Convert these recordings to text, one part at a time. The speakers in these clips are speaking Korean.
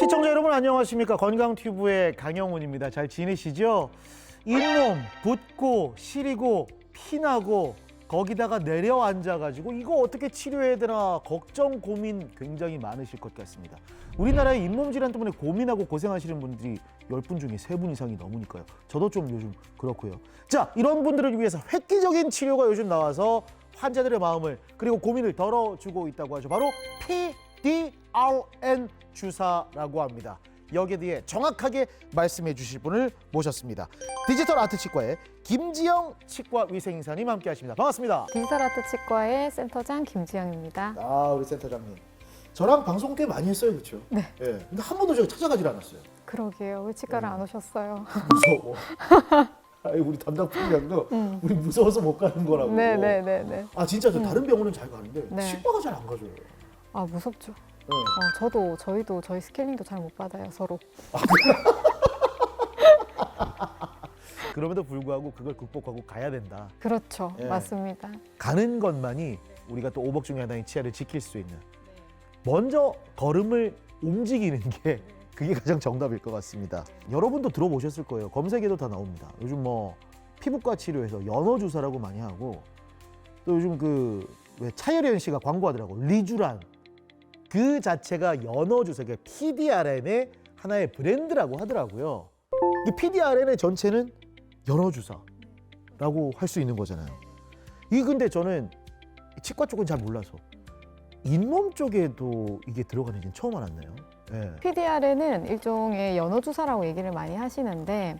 시청자 여러분 안녕하십니까 건강튜브의 강영훈입니다. 잘 지내시죠? 잇몸 붓고 시리고 피나고 거기다가 내려앉아가지고 이거 어떻게 치료해야 되나 걱정 고민 굉장히 많으실 것 같습니다. 우리나라의 잇몸 질환 때문에 고민하고 고생하시는 분들이 10분 중에 3분 이상이 넘으니까요. 저도 좀 요즘 그렇고요. 자 이런 분들을 위해서 획기적인 치료가 요즘 나와서 환자들의 마음을 그리고 고민을 덜어주고 있다고 하죠. 바로 PDRN 주사라고 합니다. 여기에 대해 정확하게 말씀해 주실 분을 모셨습니다. 디지털 아트 치과의 김지영 치과 위생의사님 함께 하십니다. 반갑습니다. 디지털 아트 치과의 센터장 김지영입니다. 아, 우리 센터장님. 저랑 방송 꽤 많이 했어요, 그렇죠? 네. 예. 근데 한 번도 제가 찾아가질 않았어요. 그러게요. 왜 치과를 네. 안 오셨어요? 무서워. 아이 우리 담당 팀장도 음. 우리 무서워서 못 가는 거라고. 네네네네. 아 진짜 저 다른 병원은 잘 가는데 네. 치과가 잘 안 가줘요. 아 무섭죠. 예. 어, 저도 저희도 저희 스케일링도 잘 못 받아요 서로. 그럼에도 불구하고 그걸 극복하고 가야 된다. 그렇죠. 예. 맞습니다. 가는 것만이 우리가 또 오복 중에 하나인 치아를 지킬 수 있는 먼저 걸음을 움직이는 게 그게 가장 정답일 것 같습니다. 여러분도 들어보셨을 거예요. 검색에도 다 나옵니다. 요즘 뭐 피부과 치료에서 연어 주사라고 많이 하고 또 요즘 그 왜 차여련 씨가 광고하더라고 리주란 그 자체가 연어 주사 그 PDRN의 하나의 브랜드라고 하더라고요. 이 PDRN의 전체는 연어 주사라고 할 수 있는 거잖아요. 이 근데 저는 치과 쪽은 잘 몰라서 잇몸 쪽에도 이게 들어가는지 처음 알았네요. 예. PDRN은 일종의 연어 주사라고 얘기를 많이 하시는데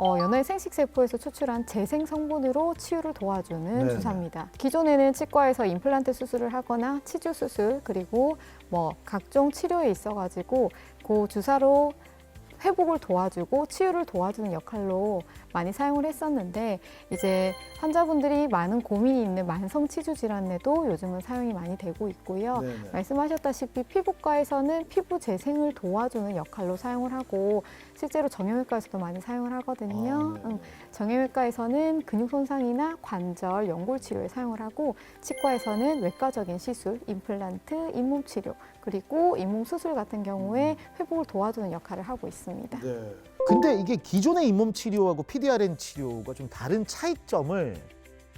어, 연어의 생식 세포에서 추출한 재생 성분으로 치유를 도와주는 네네. 주사입니다. 기존에는 치과에서 임플란트 수술을 하거나 치주 수술 그리고 뭐 각종 치료에 있어 가지고 그 주사로 회복을 도와주고 치유를 도와주는 역할로 많이 사용을 했었는데 이제 환자분들이 많은 고민이 있는 만성 치주 질환에도 요즘은 사용이 많이 되고 있고요. 네네. 말씀하셨다시피 피부과에서는 피부 재생을 도와주는 역할로 사용을 하고 실제로 정형외과에서도 많이 사용을 하거든요. 아, 네. 음, 정형외과에서는 근육 손상이나 관절, 연골 치료에 사용을 하고 치과에서는 외과적인 시술, 임플란트, 잇몸 치료 그리고 잇몸 수술 같은 경우에 회복을 도와주는 역할을 하고 있습니다. 네. 근데 이게 기존의 잇몸 치료하고 PDRN 치료가 좀 다른 차이점을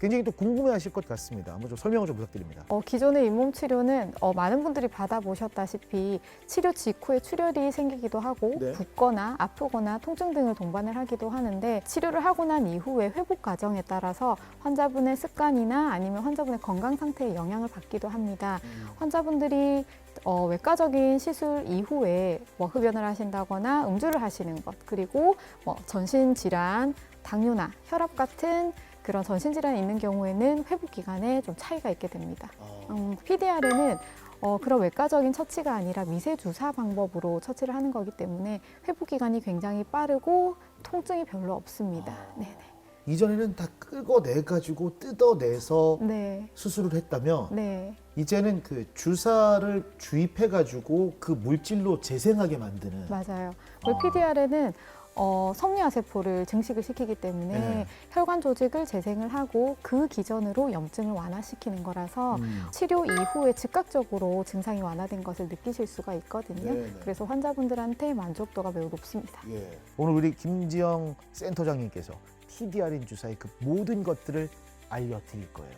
굉장히 또 궁금해하실 것 같습니다. 한번 좀 설명을 좀 부탁드립니다. 어, 기존의 잇몸 치료는 어, 많은 분들이 받아보셨다시피 치료 직후에 출혈이 생기기도 하고 네. 붓거나 아프거나 통증 등을 동반을 하기도 하는데 치료를 하고 난 이후에 회복 과정에 따라서 환자분의 습관이나 아니면 환자분의 건강 상태에 영향을 받기도 합니다. 환자분들이 어, 외과적인 시술 이후에 뭐 흡연을 하신다거나 음주를 하시는 것 그리고 뭐 전신 질환, 당뇨나 혈압 같은 그런 전신 질환이 있는 경우에는 회복 기간에 좀 차이가 있게 됩니다. 아, 음, PDRN은 어, 그런 외과적인 처치가 아니라 미세 주사 방법으로 처치를 하는 거기 때문에 회복 기간이 굉장히 빠르고 통증이 별로 없습니다. 아. 네네. 이전에는 다 끄어내 가지고 뜯어내서 네. 수술을 했다면 네. 이제는 그 주사를 주입해 가지고 그 물질로 재생하게 만드는 맞아요. 아. 그 PDRN은 어, 성류화 세포를 증식을 시키기 때문에 네. 혈관 조직을 재생을 하고 그 기전으로 염증을 완화시키는 거라서 음. 치료 이후에 즉각적으로 증상이 완화된 것을 느끼실 수가 있거든요. 네 네. 그래서 환자분들한테 만족도가 매우 높습니다. 예. 오늘 우리 김지영 센터장님께서 PDRN 주사의 그 모든 것들을 알려드릴 거예요.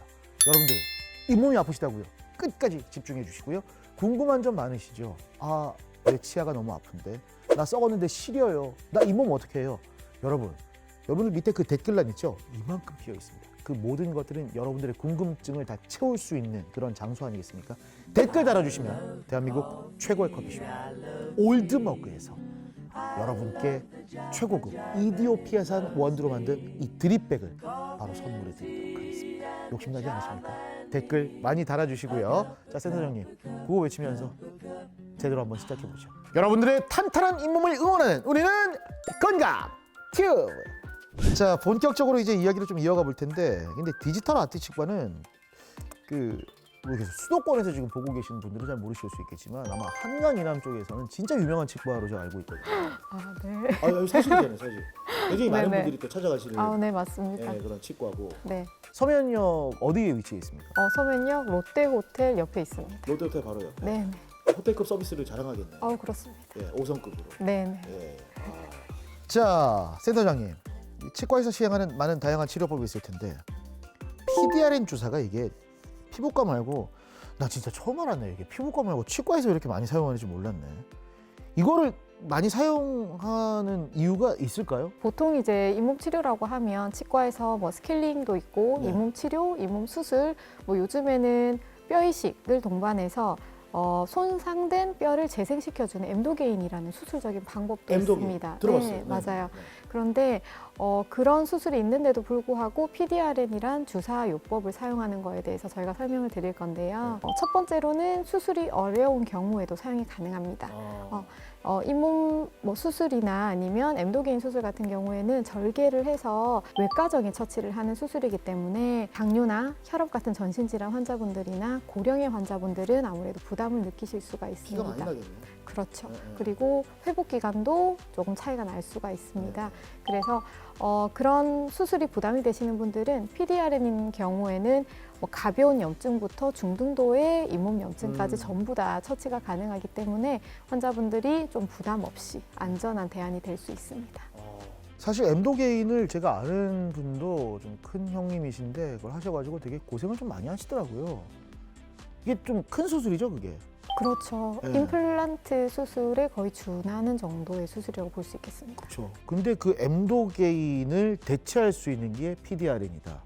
여러분들 잇몸이 아프시다고요? 끝까지 집중해 주시고요. 궁금한 점 많으시죠? 아, 내 치아가 너무 아픈데 나 썩었는데 시려요. 나 잇몸 어떻게 해요? 여러분, 여러분들 밑에 그 댓글란 있죠? 이만큼 비어 있습니다. 그 모든 것들은 여러분들의 궁금증을 다 채울 수 있는 그런 장소 아니겠습니까? 댓글 달아주시면 대한민국 최고의 커피숍 올드머그에서 여러분께 최고급 이디오피아산 원두로 만든 이 드립백을 바로 선물해 드리도록 하겠습니다. 욕심나지 않으십니까? 댓글 많이 달아주시고요. 자, 센터장님, 구호 외치면서 제대로 한번 시작해 보죠. 여러분들의 탄탄한 잇몸을 응원하는 우리는 건강 튜브! 자, 본격적으로 이제 이야기를 좀 이어가 볼 텐데, 근데 디지털 아트 치과는 그 모르겠어요. 수도권에서 지금 보고 계시는 분들은 잘 모르실 수 있겠지만 아마 한강 이남 쪽에서는 진짜 유명한 치과로 제가 알고 있거든요. 아, 네. 아, 여기 사실이잖아요, 사실. 굉장히 많은 네네. 분들이 또 찾아가시는 아, 네, 맞습니다. 예, 그런 치과고. 네. 서면역 어디에 위치해 있습니까? 어, 서면역 롯데호텔 옆에 있습니다. 롯데호텔 바로 옆에. 네, 네. 호텔급 서비스를 자랑하겠네요. 어, 그렇습니다. 예, 5성급으로. 네. 네. 예. 자, 센터장님. 이 치과에서 시행하는 많은 다양한 치료법이 있을 텐데 PDRN 주사가 이게 피부과 말고 나 진짜 처음 알았네. 이게 피부과 말고 치과에서 이렇게 많이 사용하는지 몰랐네. 이거를 많이 사용하는 이유가 있을까요? 보통 이제 잇몸 치료라고 하면 치과에서 뭐 스케일링도 있고 네. 잇몸 치료, 잇몸 수술, 뭐 요즘에는 뼈 이식을 동반해서 어, 손상된 뼈를 재생시켜주는 엠도게인이라는 수술적인 방법도 있습니다. 들어봤어요. 네, 맞아요. 그런데 어, 그런 수술이 있는데도 불구하고 PDRN이란 주사 요법을 사용하는 거에 대해서 저희가 설명을 드릴 건데요. 네. 어, 첫 번째로는 수술이 어려운 경우에도 사용이 가능합니다. 아, 어, 잇몸 뭐 수술이나 아니면 엠도게인 수술 같은 경우에는 절개를 해서 외과적인 처치를 하는 수술이기 때문에 당뇨나 혈압 같은 전신 질환 환자분들이나 고령의 환자분들은 아무래도 부담을 느끼실 수가 피가 많이 있습니다. 나겠네. 그렇죠. 네, 네. 그리고 회복 기간도 조금 차이가 날 수가 있습니다. 그래서 어, 그런 수술이 부담이 되시는 분들은 PDRN인 경우에는 뭐 가벼운 염증부터 중등도의 잇몸 염증까지 음. 전부 다 처치가 가능하기 때문에 환자분들이 좀 부담 없이 안전한 대안이 될 수 있습니다. 사실 엠도게인을 제가 아는 분도 좀 큰 형님이신데 그걸 하셔가지고 되게 고생을 좀 많이 하시더라고요. 이게 좀 큰 수술이죠, 그게. 그렇죠. 네. 임플란트 수술에 거의 준하는 정도의 수술이라고 볼 수 있겠습니다. 그렇죠. 근데 그 엠도게인을 대체할 수 있는 게 PDRN이다.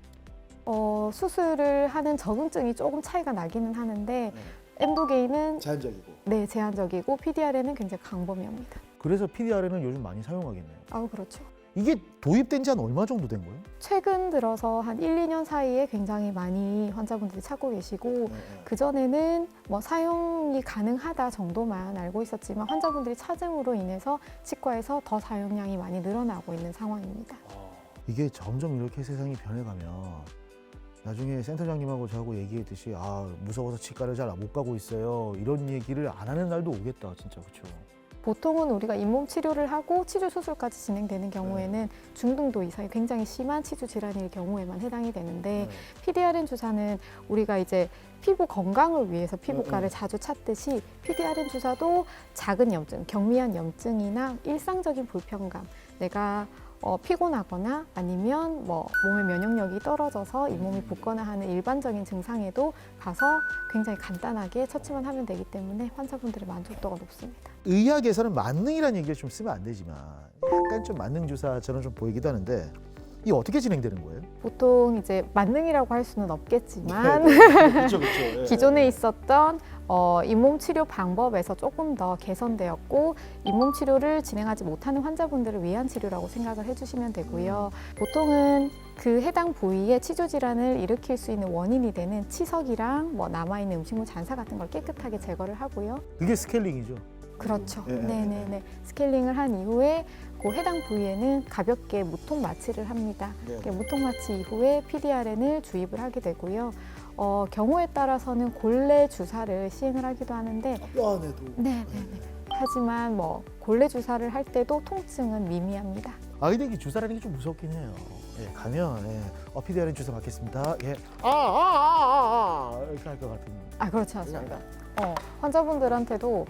어, 수술을 하는 적응증이 조금 차이가 나기는 하는데 엠도게인은 자연적이고. 네, 제한적이고 PDRN은 굉장히 강범위합니다. 그래서 PDRN은 요즘 많이 사용하겠네요. 아, 그렇죠. 이게 도입된 지 한 얼마 정도 된 거예요? 최근 들어서 한 1, 2년 사이에 굉장히 많이 환자분들이 찾고 계시고 그전에는 뭐 사용이 가능하다 정도만 알고 있었지만 환자분들이 찾음으로 인해서 치과에서 더 사용량이 많이 늘어나고 있는 상황입니다. 이게 점점 이렇게 세상이 변해가면 나중에 센터장님하고 저하고 얘기했듯이 아 무서워서 치과를 잘 못 가고 있어요 이런 얘기를 안 하는 날도 오겠다 진짜 그렇죠. 보통은 우리가 잇몸 치료를 하고 치주 수술까지 진행되는 경우에는 중등도 이상의 굉장히 심한 치주 질환일 경우에만 해당이 되는데 PDRN 주사는 우리가 이제 피부 건강을 위해서 피부과를 음, 음. 자주 찾듯이 PDRN 주사도 작은 염증, 경미한 염증이나 일상적인 불편감, 내가 어, 피곤하거나 아니면 뭐 몸의 면역력이 떨어져서 잇몸이 붓거나 하는 일반적인 증상에도 가서 굉장히 간단하게 처치만 하면 되기 때문에 환자분들의 만족도가 높습니다. 의학에서는 만능이라는 얘기를 좀 쓰면 안 되지만 약간 좀 만능 주사처럼 좀 보이기도 하는데 이 어떻게 진행되는 거예요? 보통 이제 만능이라고 할 수는 없겠지만 그렇죠 그렇죠. 기존에 있었던 어, 잇몸 치료 방법에서 조금 더 개선되었고 잇몸 치료를 진행하지 못하는 환자분들을 위한 치료라고 생각을 해주시면 되고요. 보통은 그 해당 부위에 치주 질환을 일으킬 수 있는 원인이 되는 치석이랑 뭐 남아 있는 음식물 잔사 같은 걸 깨끗하게 제거를 하고요. 이게 스케일링이죠. 그렇죠. 예, 예, 네네 네. 스케일링을 한 이후에 그 해당 부위에는 가볍게 무통 마취를 합니다. 네. 이렇게 무통 마취 이후에 PDRN을 주입을 하게 되고요. 어, 경우에 따라서는 골래 주사를 시행을 하기도 하는데 뼈 안에도. 네 네 네. 하지만 뭐 골래 주사를 할 때도 통증은 미미합니다. 아 근데 이게 주사라는 게 좀 무섭긴 해요. 예, 가면 예, 어, PDRN 주사 받겠습니다. 예, 아아아 아 아, 아, 이렇게 할 것 같은. 아 그렇지 않습니다. 어, 환자분들한테도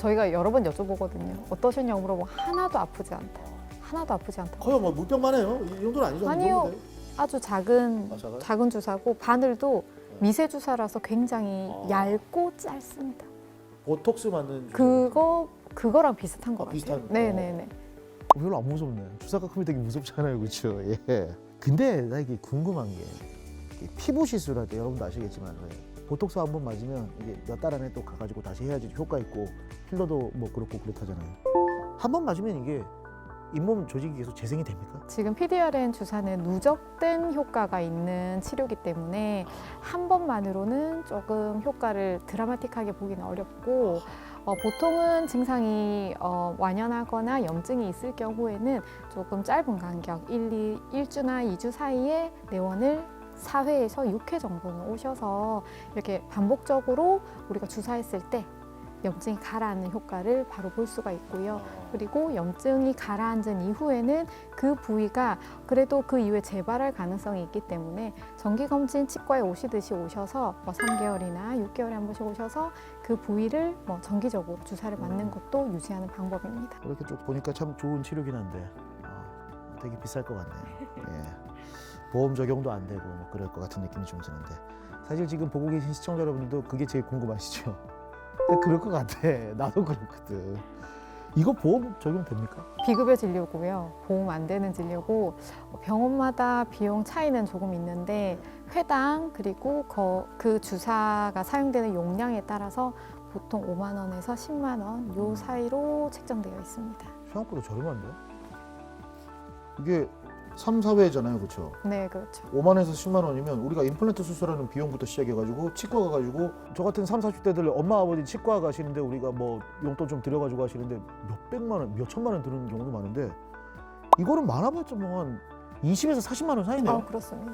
저희가 여러 번 여쭤보거든요. 어떠셨냐고 물어보면 하나도 아프지 않다. 하나도 아프지 않다. 거의 뭐 물병만 해요. 이 정도는 아니죠? 아니요. 아주 작은 아, 작아요? 작은 주사고 바늘도 미세 주사라서 굉장히 어. 얇고 짧습니다. 보톡스 맞는. 그거 그거랑 비슷한 것 아, 같아요. 비슷한 거. 네네네. 어, 별로 안 무섭네. 주사가 크면 되게 무섭잖아요, 그렇죠? 예. 근데 나 이게 궁금한 게 피부 시술할 때 여러분도 아시겠지만 왜 보톡스 한 번 맞으면 이게 몇 달 안에 또 가가지고 다시 해야지 효과 있고 필러도 뭐 그렇고 그렇다잖아요. 한 번 맞으면 이게 잇몸 조직이 계속 재생이 됩니까? 지금 PDRN 주사는 누적된 효과가 있는 치료기 때문에 한 번만으로는 조금 효과를 드라마틱하게 보기는 어렵고 어, 보통은 증상이 어, 완연하거나 염증이 있을 경우에는 조금 짧은 간격 1, 2, 1주나 2주 사이에 내원을 4회에서 6회 정도는 오셔서 이렇게 반복적으로 우리가 주사했을 때 염증이 가라앉는 효과를 바로 볼 수가 있고요. 그리고 염증이 가라앉은 이후에는 그 부위가 그래도 그 이후에 재발할 가능성이 있기 때문에 정기 검진 치과에 오시듯이 오셔서 뭐 3개월이나 6개월에 한 번씩 오셔서 그 부위를 뭐 정기적으로 주사를 맞는 것도 유지하는 방법입니다. 이렇게 쭉 보니까 참 좋은 치료긴 한데 아, 되게 비쌀 것 같네요. 예. 보험 적용도 안 되고 뭐 그럴 것 같은 느낌이 좀 드는데 사실 지금 보고 계신 시청자 여러분들도 그게 제일 궁금하시죠? 그럴 것 같아. 나도 그렇거든. 이거 보험 적용됩니까? 비급여 진료고요. 보험 안 되는 진료고 병원마다 비용 차이는 조금 있는데 회당 그리고 거- 그 주사가 사용되는 용량에 따라서 보통 5만 원에서 10만 원 요 사이로 책정되어 있습니다. 생각보다 저렴한데? 이게 3, 4회잖아요, 그렇죠? 네, 그렇죠. 5만에서 10만 원이면 우리가 임플란트 수술하는 비용부터 시작해가지고 치과 가가지고 저 같은 3, 40대들 엄마 아버지 치과 가시는데 우리가 뭐 용돈 좀 들여가지고 하시는데 몇 백만 원, 몇 천만 원 드는 경우도 많은데 이거는 많아봤자 뭐 한 20에서 40만 원 사이네요. 아, 그렇습니다.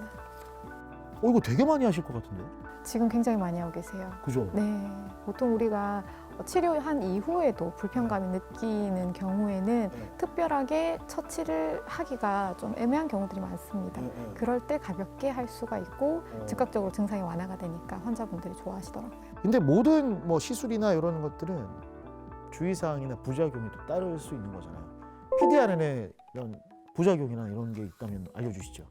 어 이거 되게 많이 하실 것 같은데, 지금 굉장히 많이 하고 계세요. 그죠? 네, 보통 우리가 치료한 이후에도 불편감이 느끼는 경우에는 네. 특별하게 처치를 하기가 좀 애매한 경우들이 많습니다. 네, 네. 그럴 때 가볍게 할 수가 있고 어. 즉각적으로 증상이 완화가 되니까 환자분들이 좋아하시더라고요. 근데 모든 뭐 시술이나 이런 것들은 주의사항이나 부작용이 또 따를 수 있는 거잖아요. PDRN에 이런 부작용이나 이런 게 있다면 알려주시죠.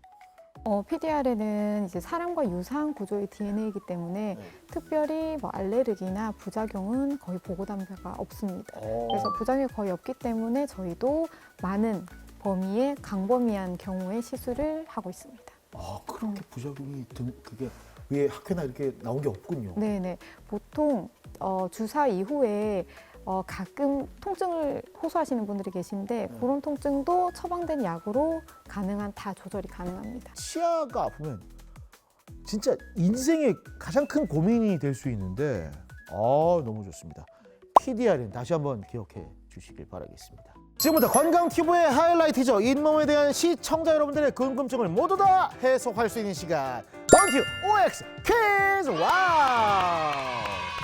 어, PDR에는 이제 사람과 유사한 구조의 DNA이기 때문에 네. 특별히 뭐 알레르기나 부작용은 거의 보고된 바가 없습니다. 그래서 부작용이 거의 없기 때문에 저희도 많은 범위의 강범위한 경우에 시술을 하고 있습니다. 아 그렇게 부작용이 든 그게 왜 학회나 이렇게 나온 게 없군요. 네네. 보통 어, 주사 이후에 어, 가끔 통증을 호소하시는 분들이 계신데 네. 그런 통증도 처방된 약으로 가능한 다 조절이 가능합니다. 치아가 아프면 진짜 인생의 가장 큰 고민이 될 수 있는데 아 너무 좋습니다. PDR은 다시 한번 기억해 주시길 바라겠습니다. 지금부터 건강 튜브의 하이라이트죠. 잇몸에 대한 시청자 여러분들의 궁금증을 모두 다 해소할 수 있는 시간. 번큐 OX 퀴즈 와우.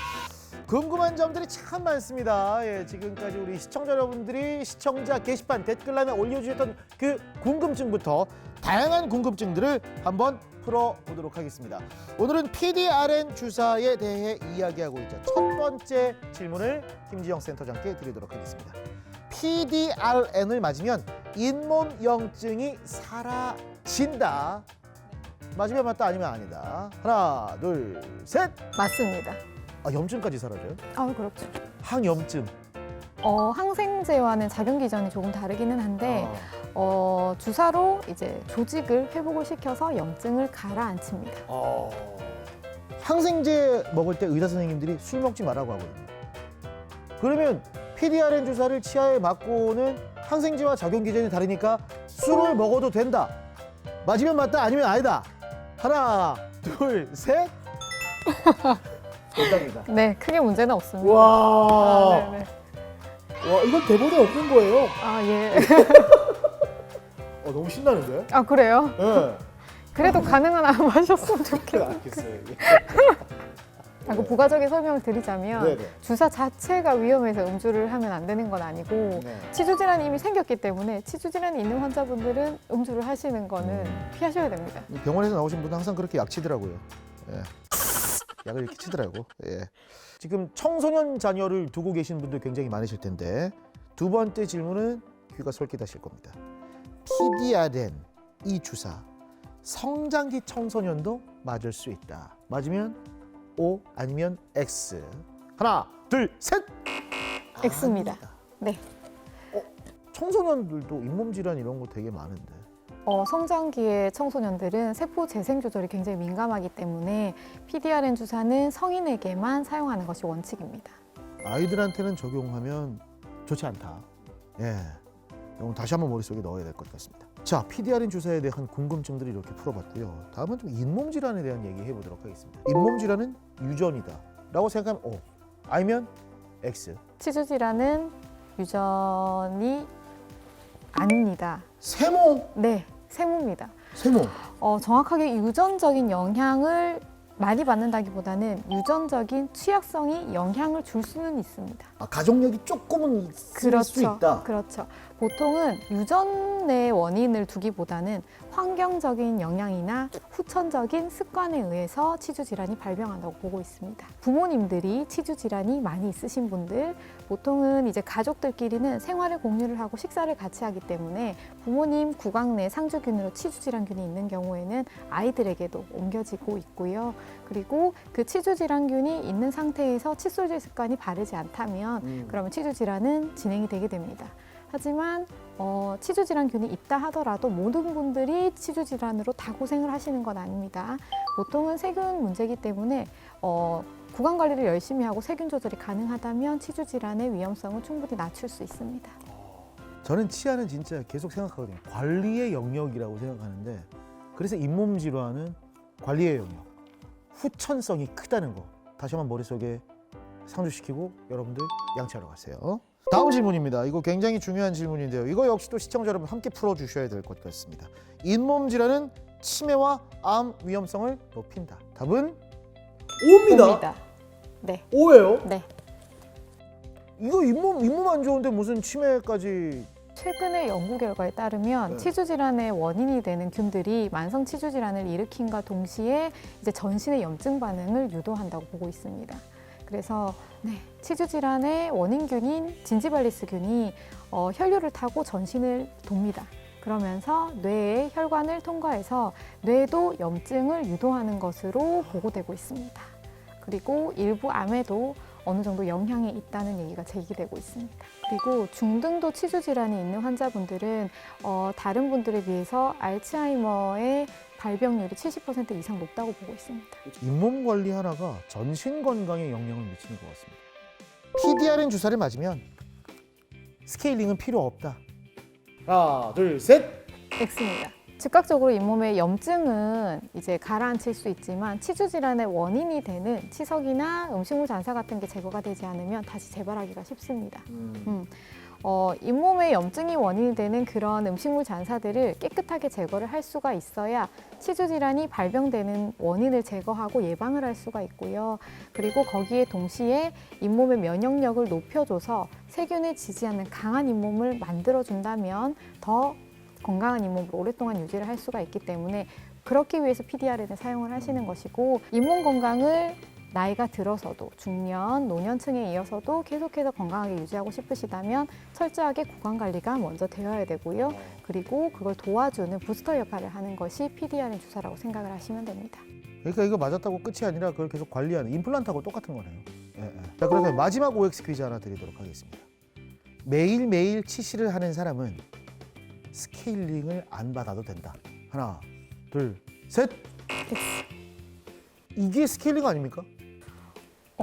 궁금한 점들이 참 많습니다. 예, 지금까지 우리 시청자 여러분들이 시청자 게시판 댓글란에 올려주셨던 그 궁금증부터 다양한 궁금증들을 한번 풀어보도록 하겠습니다. 오늘은 PDRN 주사에 대해 이야기하고 있죠. 첫 번째 질문을 김지영 센터장께 드리도록 하겠습니다. PDRN을 맞으면 잇몸염증이 사라진다. 맞으면 맞다 아니면 아니다. 하나, 둘, 셋. 맞습니다. 아, 염증까지 사라져요? 아 그렇죠. 항염증. 어, 항생제와는 작용 기전이 조금 다르기는 한데 아. 어, 주사로 이제 조직을 회복을 시켜서 염증을 가라앉힙니다. 어. 항생제 먹을 때 의사 선생님들이 술 먹지 말라고 하거든요. 그러면 PDRN 주사를 치아에 맞고는 항생제와 작용 기전이 다르니까 술을 먹어도 된다. 맞으면 맞다 아니면 아니다. 하나, 둘, 셋. 정답입니다. 네, 크게 문제는 없습니다. 와, 아, 네네. 와 이건 대본에 없는 거예요. 아 예. 어, 너무 신나는데? 아 그래요? 네. 그래도 가능한 안 마셨으면 좋겠어요. 알겠어요. 아, 그 부가적인 설명을 드리자면 네네. 주사 자체가 위험해서 음주를 하면 안 되는 건 아니고 네. 치주 질환이 이미 생겼기 때문에 치주 질환이 있는 환자분들은 음주를 하시는 거는 음. 피하셔야 됩니다. 병원에서 나오신 분은 항상 그렇게 약 치더라고요. 예. 약을 이렇게 치더라고. 예. 지금 청소년 자녀를 두고 계신 분들 굉장히 많으실 텐데 두 번째 질문은 귀가 솔깃하실 겁니다. PDRN 이 주사 성장기 청소년도 맞을 수 있다. 맞으면 O 아니면 X. 하나, 둘, 셋. X입니다. 네. 어, 청소년들도 잇몸 질환 이런 거 되게 많은데. 어, 성장기의 청소년들은 세포 재생 조절이 굉장히 민감하기 때문에 PDRN 주사는 성인에게만 사용하는 것이 원칙입니다. 아이들한테는 적용하면 좋지 않다. 예. 이건 다시 한번 머릿속에 넣어야 될 것 같습니다. 자, PDRN 주사에 대한 궁금증들을 이렇게 풀어봤고요. 다음은 좀 잇몸 질환에 대한 얘기 해보도록 하겠습니다. 잇몸 질환은 유전이다. 라고 생각하면 O. 아니면 X. 치주 질환은 유전이 아닙니다. 세모. 네, 세모입니다. 세모. 어, 정확하게 유전적인 영향을 많이 받는다기보다는 유전적인 취약성이 영향을 줄 수는 있습니다. 아, 가족력이 조금은 있을 수 있다. 그렇죠. 보통은 유전의 원인을 두기보다는 환경적인 영향이나 후천적인 습관에 의해서 치주 질환이 발병한다고 보고 있습니다. 부모님들이 치주 질환이 많이 있으신 분들 보통은 이제 가족들끼리는 생활을 공유를 하고 식사를 같이 하기 때문에 부모님 구강 내 상주균으로 치주 질환균이 있는 경우에는 아이들에게도 옮겨지고 있고요. 그리고 그 치주 질환균이 있는 상태에서 칫솔질 습관이 바르지 않다면 음. 그러면 치주 질환은 진행이 되게 됩니다. 하지만 어, 치주 질환균이 있다 하더라도 모든 분들이 치주 질환으로 다 고생을 하시는 건 아닙니다. 보통은 세균 문제이기 때문에 어, 구강 관리를 열심히 하고 세균 조절이 가능하다면 치주 질환의 위험성을 충분히 낮출 수 있습니다. 저는 치아는 진짜 계속 생각하거든요. 관리의 영역이라고 생각하는데 그래서 잇몸 질환은 관리의 영역, 후천성이 크다는 거 다시 한번 머릿속에 상주시키고 여러분들 양치하러 가세요. 다음 질문입니다. 이거 굉장히 중요한 질문인데요. 이거 역시 또 시청자 여러분 함께 풀어주셔야 될 것 같습니다. 잇몸 질환은 치매와 암 위험성을 높인다. 답은 옵니다. 네, 오예요. 네. 이거 잇몸 잇몸 안 좋은데 무슨 치매까지 최근의 연구 결과에 따르면 네. 치주 질환의 원인이 되는 균들이 만성 치주 질환을 일으킨과 동시에 이제 전신의 염증 반응을 유도한다고 보고 있습니다. 그래서 네, 치주 질환의 원인균인 진지발리스균이 어, 혈류를 타고 전신을 돕니다. 그러면서 뇌의 혈관을 통과해서 뇌도 염증을 유도하는 것으로 보고되고 있습니다. 그리고 일부 암에도 어느 정도 영향이 있다는 얘기가 제기되고 있습니다. 그리고 중등도 치주 질환이 있는 환자분들은 어, 다른 분들에 비해서 알츠하이머의 발병률이 70% 이상 높다고 보고 있습니다. 잇몸 관리 하나가 전신 건강에 영향을 미치는 것 같습니다. PDRN 주사를 맞으면 스케일링은 필요 없다. 하나, 둘, 셋. X입니다. 즉각적으로 잇몸의 염증은 이제 가라앉힐 수 있지만 치주 질환의 원인이 되는 치석이나 음식물 잔사 같은 게 제거가 되지 않으면 다시 재발하기가 쉽습니다. 음, 어, 잇몸에 염증이 원인이 되는 그런 음식물 잔사들을 깨끗하게 제거를 할 수가 있어야 치주 질환이 발병되는 원인을 제거하고 예방을 할 수가 있고요. 그리고 거기에 동시에 잇몸의 면역력을 높여줘서 세균을 지지하는 강한 잇몸을 만들어준다면 더 건강한 잇몸으로 오랫동안 유지를 할 수가 있기 때문에 그렇기 위해서 PDRN을 사용을 하시는 것이고 잇몸 건강을 나이가 들어서도 중년, 노년층에 이어서도 계속해서 건강하게 유지하고 싶으시다면 철저하게 구강 관리가 먼저 되어야 되고요. 그리고 그걸 도와주는 부스터 역할을 하는 것이 PDRN 주사라고 생각을 하시면 됩니다. 그러니까 이거 맞았다고 끝이 아니라 그걸 계속 관리하는 임플란트하고 똑같은 거네요. 예, 예. 자, 그래서 마지막 OX 퀴즈 하나 드리도록 하겠습니다. 매일 매일 치실을 하는 사람은 스케일링을 안 받아도 된다. 하나, 둘, 셋. 이게 스케일링 아닙니까?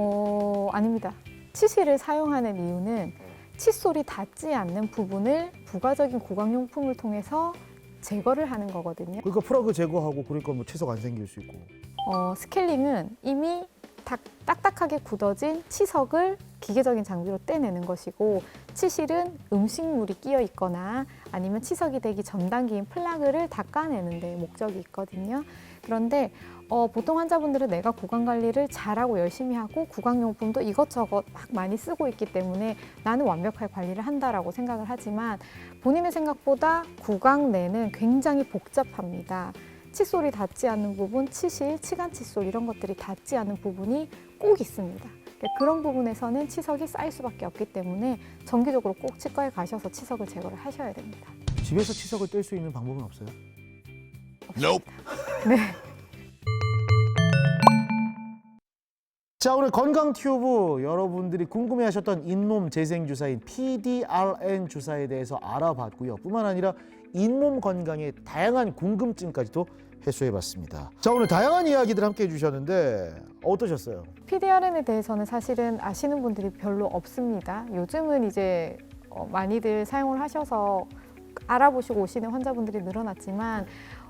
어, 아닙니다. 치실을 사용하는 이유는 칫솔이 닿지 않는 부분을 부가적인 구강용품을 통해서 제거를 하는 거거든요. 그러니까 프라그 제거하고 그러니까 뭐 채석 안 생길 수 있고. 어, 스케일링은 이미 딱, 딱딱하게 굳어진 치석을 기계적인 장비로 떼내는 것이고 치실은 음식물이 끼어 있거나 아니면 치석이 되기 전 단계인 플라그를 닦아내는 데 목적이 있거든요. 그런데 어, 보통 환자분들은 내가 구강 관리를 잘하고 열심히 하고 구강용품도 이것저것 막 많이 쓰고 있기 때문에 나는 완벽하게 관리를 한다라고 생각을 하지만 본인의 생각보다 구강 내는 굉장히 복잡합니다. 칫솔이 닿지 않는 부분, 치실, 치간 칫솔 이런 것들이 닿지 않는 부분이 꼭 있습니다. 그러니까 그런 부분에서는 치석이 쌓일 수밖에 없기 때문에 정기적으로 꼭 치과에 가셔서 치석을 제거를 하셔야 됩니다. 집에서 치석을 뗄 수 있는 방법은 없어요? 네. 자 오늘 건강 튜브 여러분들이 궁금해하셨던 잇몸 재생 주사인 PDRN 주사에 대해서 알아봤고요. 뿐만 아니라 잇몸 건강의 다양한 궁금증까지도 해소해봤습니다. 자 오늘 다양한 이야기들 함께 해주셨는데 어떠셨어요? PDRN에 대해서는 사실은 아시는 분들이 별로 없습니다. 요즘은 이제 어, 많이들 사용을 하셔서 알아보시고 오시는 환자분들이 늘어났지만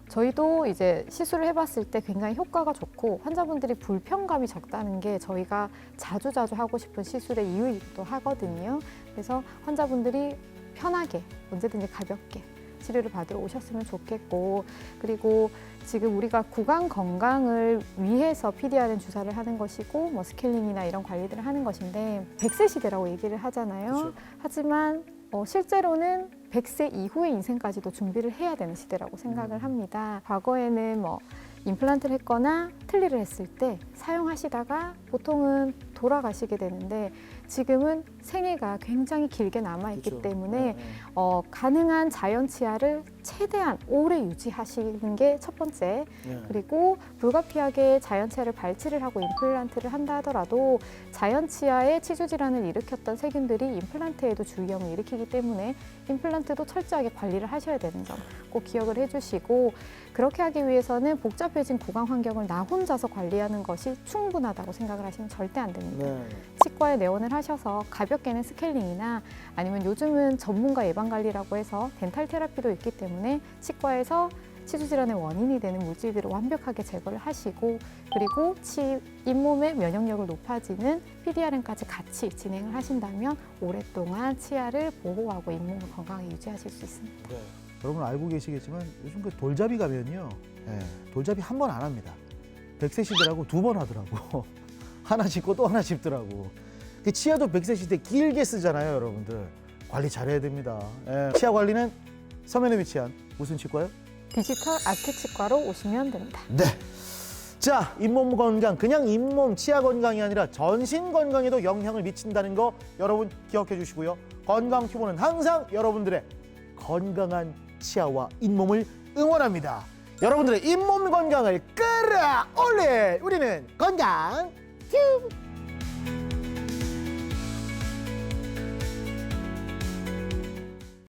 저희도 이제 시술을 해봤을 때 굉장히 효과가 좋고 환자분들이 불편감이 적다는 게 저희가 자주자주 하고 싶은 시술의 이유이기도 하거든요. 그래서 환자분들이 편하게 언제든지 가볍게 치료를 받으러 오셨으면 좋겠고 그리고 지금 우리가 구강 건강을 위해서 PDRN 주사를 하는 것이고 뭐 스케일링이나 이런 관리들을 하는 것인데 100세 시대라고 얘기를 하잖아요. 그렇죠. 하지만 어, 실제로는 100세 이후의 인생까지도 준비를 해야 되는 시대라고 생각을 합니다. 과거에는 뭐 임플란트를 했거나 틀니를 했을 때 사용하시다가 보통은 돌아가시게 되는데 지금은 생애가 굉장히 길게 남아있기 그렇죠. 때문에 네, 네. 어, 가능한 자연 치아를 최대한 오래 유지하시는 게 첫 번째. 네. 그리고 불가피하게 자연 치아를 발치를 하고 임플란트를 한다 하더라도 자연 치아에 치주 질환을 일으켰던 세균들이 임플란트에도 주위험을 일으키기 때문에 임플란트도 철저하게 관리를 하셔야 되는 점 꼭 기억을 해주시고 그렇게 하기 위해서는 복잡해진 구강 환경을 나 혼자서 관리하는 것이 충분하다고 생각을 하시면 절대 안 됩니다. 네. 치과에 내원을 하 셔서 가볍게는 스케일링이나 아니면 요즘은 전문가 예방 관리라고 해서 덴탈 테라피도 있기 때문에 치과에서 치주 질환의 원인이 되는 물질들을 완벽하게 제거를 하시고 그리고 치 잇몸의 면역력을 높아지는 PDRN까지 같이 진행을 하신다면 오랫동안 치아를 보호하고 잇몸을 건강하게 유지하실 수 있습니다. 네. 여러분 알고 계시겠지만 요즘 그 돌잡이 가면요. 예, 돌잡이 한 번 안 합니다. 백세 시대라고 두 번 하더라고. 하나 짚고 또 하나 짚더라고. 그 치아도 백세 시대 길게 쓰잖아요, 여러분들. 관리 잘해야 됩니다. 예, 치아 관리는 서면에 위치한 무슨 치과요? 디지털 아트 치과로 오시면 됩니다. 네. 자, 잇몸 건강, 그냥 잇몸, 치아 건강이 아니라 전신 건강에도 영향을 미친다는 거 여러분 기억해 주시고요. 건강 튜브는 항상 여러분들의 건강한 치아와 잇몸을 응원합니다. 여러분들의 잇몸 건강을 끌어올릴 우리는 건강 튜브.